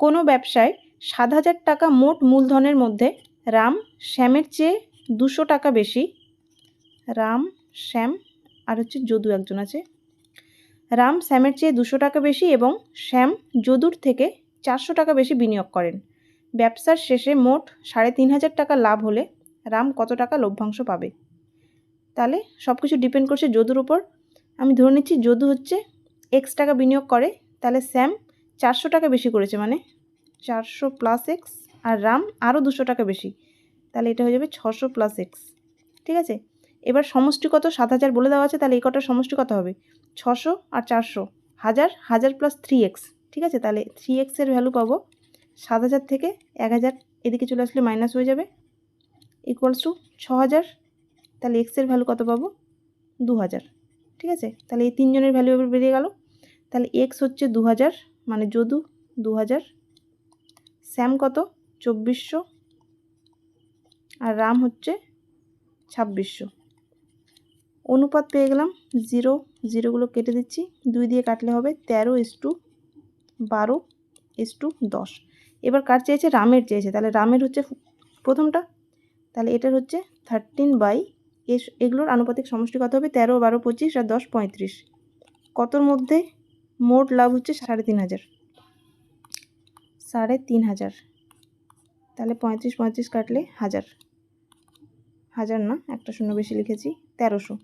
কোনো ব্যবসায় সাত হাজার টাকা মোট মূলধনের মধ্যে রাম শ্যামের চেয়ে দুশো টাকা বেশি। রাম, শ্যাম আর হচ্ছে যদু একজন আছে। রাম শ্যামের চেয়ে দুশো টাকা বেশি এবং শ্যাম যদুর থেকে চারশো টাকা বেশি বিনিয়োগ করেন। ব্যবসার শেষে মোট সাড়ে তিন হাজার টাকা লাভ হলে রাম কত টাকা লভ্যাংশ পাবে? তাহলে সব কিছু ডিপেন্ড করছে যদুর উপর। আমি ধরে নিচ্ছি যদু হচ্ছে এক্স টাকা বিনিয়োগ করে, তাহলে স্যাম চারশো টাকা বেশি করেছে মানে? চারশো প্লাস এক্স আর রাম আরও দুশো টাকা বেশি। তাহলে এটা হয়ে যাবে ছশো প্লাস এক্স ঠিক আছে? এবার সমষ্টি কত সাত হাজার বলে দেওয়া আছে, তাহলে এই কটার সমষ্টি কত হবে। ছশো আর চারশো। হাজার হাজার প্লাস থ্রি এক্স ঠিক আছে? তাহলে থ্রি এক্সের ভ্যালু পাবো। সাত হাজার থেকে এক হাজার এদিকে চলে আসলে মাইনাস হয়ে যাবে। ইকুয়ালস টু ছ হাজার। তাহলে এক্সের ভ্যালু কত পাবো? দু হাজার। ঠিক আছে? তাহলে এই তিনজনের ভ্যালু এবার বেরিয়ে গেল। তাহলে এক্স হচ্ছে দু হাজার। মানে যদু দু হাজার স্যাম কত? চব্বিশশো। আর রাম হচ্ছে ছাব্বিশশো। অনুপাত পেয়ে গেলাম জিরো। জিরোগুলো কেটে দিচ্ছি। দুই দিয়ে কাটলে হবে তেরো এস টু বারো এস টু দশ। এবার কার চেয়েছে? রামের চেয়েছে। তাহলে রামের হচ্ছে প্রথমটা। তাহলে এটার হচ্ছে থার্টিন বাই এস এগুলোর আনুপাতিক সমষ্টি কত হবে তেরো, বারো, পঁচিশ আর দশ, পঁয়ত্রিশ। কতর মধ্যে? মোট লাভ হচ্ছে সাড়ে তিন হাজার। সাড়ে তিন হাজার। তাহলে পঁয়ত্রিশ পঁয়ত্রিশ কাটলে হাজার। হাজার না, একটা শূন্য বেশি লিখেছি, তেরোশো।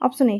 Option A